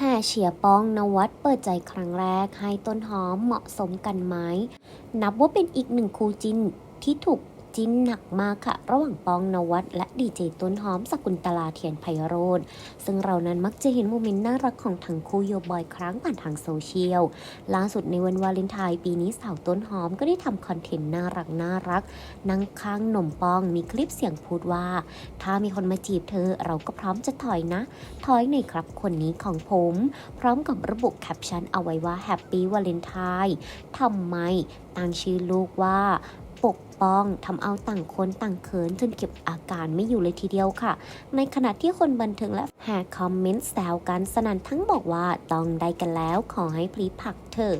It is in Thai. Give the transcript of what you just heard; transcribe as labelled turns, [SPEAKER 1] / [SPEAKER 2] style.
[SPEAKER 1] แห่เฉียป้องนวัดเปิดใจครั้งแรกให้ต้นหอมเหมาะสมกันไหม นับว่าเป็นอีกหนึ่งคู่จิ้นที่ถูก จิ้นหนักมากค่ะ ระหว่างปองนวัดและดีเจต้นหอมสกุลตลาเทียนไพโรธซึ่งเรานั้นมักจะเห็นโมเมนต์น่ารักของทั้งคู่โยบ่อยครั้งผ่านทางโซเชียล ล่าสุดในวันวาเลนไทน์ปีนี้สาวต้นหอมก็ได้ทำคอนเทนต์น่ารักน่ารักนั่งข้างหนมปองมีคลิปเสียงพูดว่า ถ้ามีคนมาจีบเธอเราก็พร้อมจะถอยนะ ถอยหน่อยครับคนนี้ของผม พร้อมกับระบุแคปชั่นเอาไว้ว่าแฮปปี้วาเลนไทน์ทำไมตั้งชื่อลูกว่า ปกป้องทำเอาต่างคนต่างเขินจนเก็บอาการไม่อยู่เลยทีเดียวค่ะ ในขณะที่คนบันเทิงและแห่คอมเมนต์แซวกันสนั่นทั้งบอกว่าต้องได้กันแล้วขอให้พลีผักเถอะ